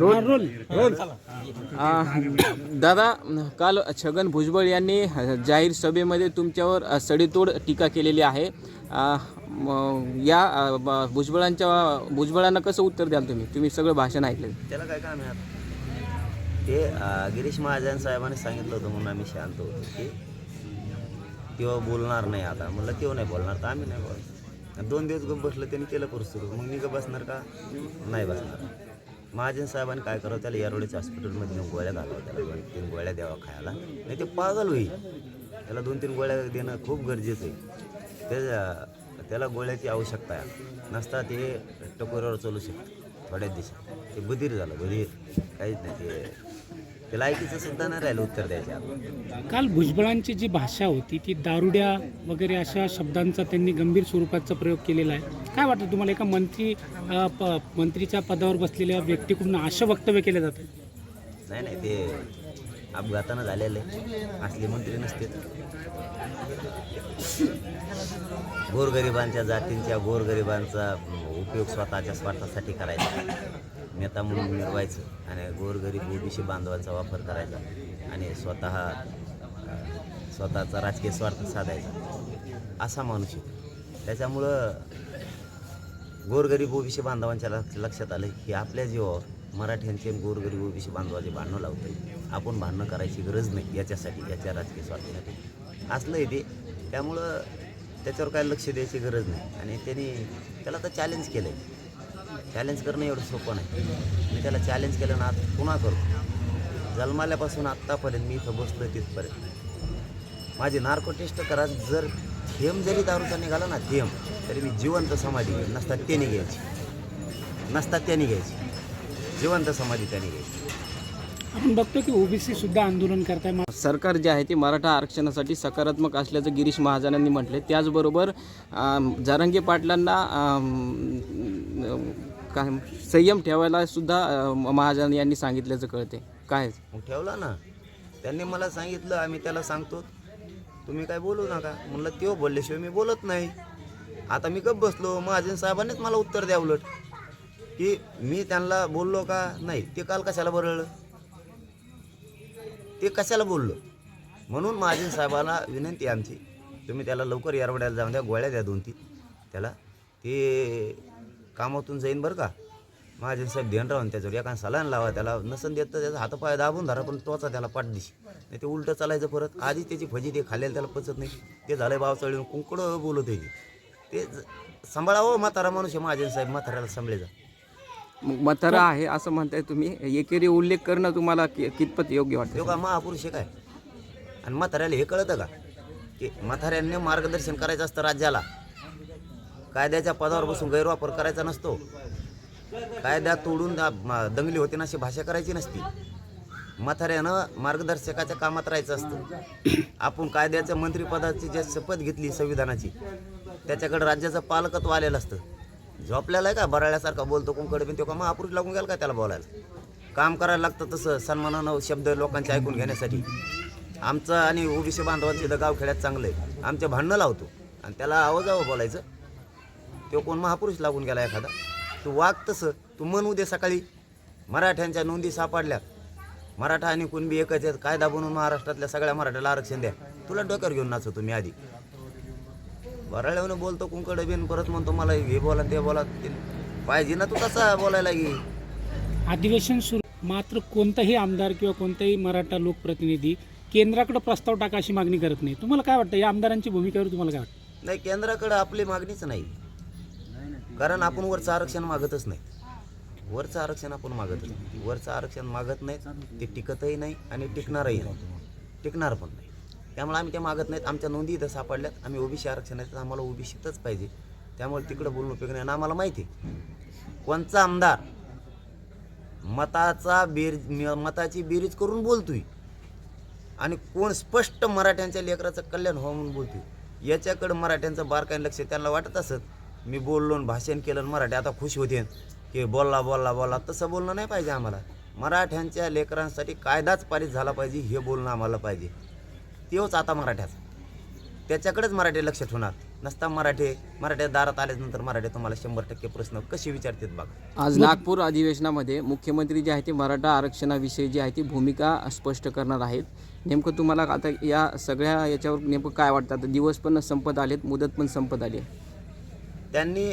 Role role. दादा काल छगन भुजबळ यांनी जाहीर सभेमध्ये तुमच्यावर सडीतोड सडेतोड टीका केलेली आहे. या भुजबळांच्या भुजबळांना कसं उत्तर द्याल तुम्ही? तुम्ही सगळं भाषण ऐकलं त्याला काय काम आहे ते गिरीश महाजन साहेबांनी सांगितलं होतं म्हणून आम्ही शांत होतो की तेव्हा बोलणार नाही आता. म्हणलं तेव्हा नाही बोलणार तर आम्ही नाही बोलणार. दोन दिवस गप बसलं त्यांनी केलं करू सुरू. मग मी गप बसणार का? नाही बसणार. महाजन साहेबांनी काय करावं त्याला यारोडीच्या हॉस्पिटलमध्ये नेऊन गोळ्या घालावं त्याला दोन तीन गोळ्या द्यावा खायला. नाही ते पागल होईल. त्याला दोन तीन गोळ्या देणं खूप गरजेचं आहे. त्याच्या त्याला गोळ्याची आवश्यकता आहे. नसता ते टकोऱ्यावर चालू शकतं. थोड्याच दिवसात. ते बधीर झालं बधीर. काहीच नाही ते त्याला ऐकीचं सुद्धा नाही राहिलं उत्तर काल भुजबळांची जी भाषा होती ती दारुड्या वगैरे अशा शब्दांचा त्यांनी गंभीर स्वरूपाचा प्रयोग केलेला आहे. काय वाटतं तुम्हाला? एका मंत्री मंत्रीच्या पदावर बसलेल्या व्यक्तीकडून असं वक्तव्य केलं जातं? नाही नाही ते अपघातानं झालेले. असले मंत्री नसते. गोरगरिबांच्या जातींच्या गोरगरिबांचा उपयोग स्वतःच्या स्वार्थासाठी करायचा. नेता म्हणून मिळवायचं आणि गोरगरीब ओबीसी बांधवांचा वापर करायचा आणि स्वतः स्वतःचा राजकीय स्वार्थ साधायचा. असा माणूस आहे. त्याच्यामुळं गोरगरीब ओबीसी बांधवांच्या लक्ष लक्षात आलं की आपल्या जीवावर मराठ्यांचे गोरगरीब ओबीसी बांधवाचे भांडणं लावते आपण भांडणं करायची गरज नाही याच्यासाठी याच्या राजकीय स्वार्थासाठी. असलं आहे ते. त्यामुळं त्याच्यावर काय लक्ष द्यायची गरज नाही. आणि त्यांनी त्याला तर चॅलेंज केलं आहे चॅलेंज करणं एवढं सोपं नाही. मी त्याला चॅलेंज केलं ना आता पुन्हा करतो. जन्माल्यापासून आत्तापर्यंत मी इथं बसलो तिथपर्यंत. माझी नार्को टेस्ट करा जर थेंब जरी दारूचा निघाला ना थेंब तरी मी जिवंत समाधी घेईन. नसतात त्याने घ्यायची. नसतात त्याने घ्यायची. जिवंत समाधी त्याने घ्यायची. आपण बघतो की ओबीसी सुद्धा आंदोलन करताय. सरकार जे आहे ते मराठा आरक्षणासाठी सकारात्मक असल्याचं गिरीश महाजनांनी म्हटले त्याचबरोबर जरांगे पाटलांना काय संयम ठेवायला सुद्धा महाजन यांनी सांगितल्याचं कळते काय? मग ठेवला ना. त्यांनी मला सांगितलं आम्ही त्याला सांगतो तुम्ही काय बोलू नका. म्हणलं त्यो बोलल्याशिवाय मी बोलत नाही. आता मी गप बसलो. महाजन साहेबांनीच मला उत्तर द्या उलट. की मी त्यांना बोललो का? नाही. ते काल कशाला बरळलं ते कशाला बोललो? म्हणून महाजन साहेबांना विनंती आहे आमची. तुम्ही त्याला लवकर यारवड्याला जाऊन द्या गोळ्या द्या दोन तीन त्याला? ते कामातून जाईन बरं का. महाजन साहेब ध्यान राहून त्याच्यावर एका सलान लावा त्याला नसन देत तर त्याचा हातपाय दाबून धरा पण तोचा त्याला पाठ दिशी. नाही ते उलटं चालायचं परत. आधीच त्याची फजी ते खाल्लेलं त्याला पचत नाही. ते झालंय बाव चढून कुंकडं बोलत आहे ते. सांभाळावं म्हातारा माणूस आहे महाजन साहेब म्हाताऱ्याला सांभाळे जा मग म्हातारा आहे असं म्हणताय तुम्ही. एकेरी उल्लेख करणं तुम्हाला कि- कितपत योग्य वाटतं? का महापुरुष आहे काय? आणि म्हाताऱ्याला हे कळतं का? की म्हाताऱ्यांनी मार्गदर्शन करायचं असतं राज्याला. कायद्याच्या पदावर बसून गैरवापर करायचा नसतो. कायदा तोडून दा- दंगली होते ना अशी भाषा करायची नसती. म्हाताऱ्यानं मार्गदर्शकाच्या कामात राहायचं असतं. आपण कायद्याच्या मंत्रिपदाची जे शपथ घेतली संविधानाची त्याच्याकडे राज्याचं पालकत्व आलेलं असतं. झोपल्याला आहे का बराळ्यासारखा बोलतो कोणकडे पण तो का? महापुरुष लागून गेला का त्याला बोलायला? काम करायला लागतं तसं सन्मानानं शब्द लोकांचे ऐकून घेण्यासाठी. आमचं आणि ओबीसी बांधवांचं इथं गावखेड्यात चांगलं आहे आमचं भांडणं लावतो. आणि त्याला आवाजावं बोलायचं. तो कोण महापुरुष लागून गेला एखादा? तू वाग तसं. तू म्हण उद्या सकाळी. मराठ्यांच्या नोंदी सापडल्या. मराठा आणि कुणबी एकच आहेत. कायदा बनवून महाराष्ट्रातल्या सगळ्या मराठ्याला आरक्षण द्या. तुला डोक्यावर घेऊन नाचतो तुम्ही आधी. बराळ्यावरून बोलतो कुंकड बिन परत म्हणतो मला हे बोला ते बोला. ते पाहिजे ना तू तसा बोलायला की. अधिवेशन सुरू. मात्र कोणताही आमदार किंवा कोणताही मराठा लोकप्रतिनिधी केंद्राकडे प्रस्ताव टाका अशी मागणी करत नाही. तुम्हाला काय वाटतं? या आमदारांची भूमिकेवर तुम्हाला काय वाटतं? नाही केंद्राकडे आपली मागणीच नाही. कारण आपण वरचं आरक्षण मागतच नाही. वरचं आरक्षण आपण मागतच नाही. वरचं आरक्षण मागत नाही ते टिकतही नाही आणि टिकणारही नाही. टिकणार पण नाही. त्यामुळे आम्ही ते मागत नाहीत. आमच्या नोंदी इथं सापडल्यात. आम्ही ओबीसी आरक्षण आहे तर आम्हाला ओबीसीतच पाहिजे. त्यामुळे तिकडं बोलणं उपयोग नाही आणि आम्हाला माहिती आहे कोणचा आमदार मताचा बेर मताची बेरीज करून बोलतोय आणि कोण स्पष्ट मराठ्यांच्या लेकराचं कल्याण व्हावं म्हणून बोलतोय. याच्याकडं मराठ्यांचं बारकाईन लक्ष त्यांना वाटत असत मी बोललो आणि भाषण केलं आणि मराठी आता खुश होते. की बोलला बोलला बोलला. तसं बोलणं नाही पाहिजे आम्हाला. मराठ्यांच्या लेकरांसाठी कायदाच पारित झाला पाहिजे हे बोलणं आम्हाला पाहिजे. तेच आता मराठ्याच. त्याच्याकडेच मराठी लक्ष ठेवणार नसता मराठी मराठ्या दारात आल्यानंतर मराठी तुम्हाला शंभर टक्के प्रश्न कसे विचारतात बघा. आज नागपूर अधिवेशनामध्ये मुख्यमंत्री जे आहे ते मराठा आरक्षणाविषयी जी आहे ती भूमिका स्पष्ट करणार आहेत. नेमकं तुम्हाला आता या सगळ्या याच्यावर नेमकं काय वाटतं? आता दिवस पण संपत आलेत मुदत पण संपत आली आहे. त्यांनी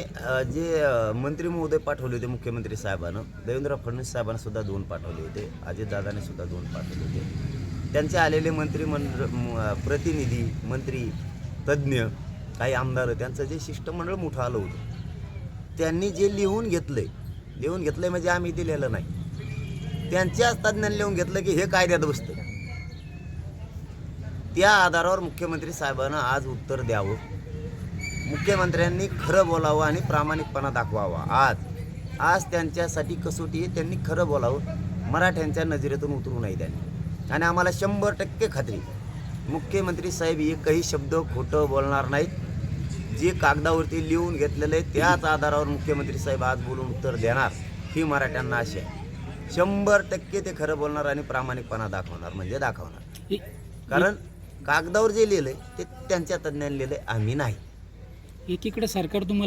जे मंत्री महोदय पाठवले होते मुख्यमंत्री साहेबानं देवेंद्र फडणवीस साहेबांना सुद्धा दोन पाठवले होते अजितदादाने सुद्धा दोन पाठवले होते. त्यांचे आलेले मंत्रिमंडळ प्रतिनिधी मंत्री तज्ज्ञ काही आमदार त्यांचं जे शिष्टमंडळ मोठं आलं होतं त्यांनी जे लिहून घेतलं आहे लिहून घेतलंय म्हणजे आम्ही दिलेलं नाही. त्यांच्याच तज्ज्ञांनी लिहून घेतलं की हे कायद्यात बसतं त्या आधारावर मुख्यमंत्री साहेबांना आज उत्तर द्यावं. मुख्यमंत्र्यांनी खरं बोलावं आणि प्रामाणिकपणा दाखवावा. आज आज त्यांच्यासाठी कसोटी आहे त्यांनी खरं बोलावं. मराठ्यांच्या नजरेतून उतरू नये त्यांनी. आणि आम्हाला शंभर टक्के खात्री मुख्यमंत्री साहेब एकही शब्द खोटं बोलणार नाहीत. जे कागदावरती लिहून घेतलेलं आहे त्याच आधारावर मुख्यमंत्री साहेब आज बोलून उत्तर देणार. ही मराठ्यांना आशा आहे. शंभर टक्के ते खरं बोलणार आणि प्रामाणिकपणा दाखवणार म्हणजे दाखवणार. कारण कागदावर जे लिहिलंय ते त्यांच्या तज्ज्ञांनी लिहिलंय आम्ही नाही. एकीकडे सरकार तुम्हाला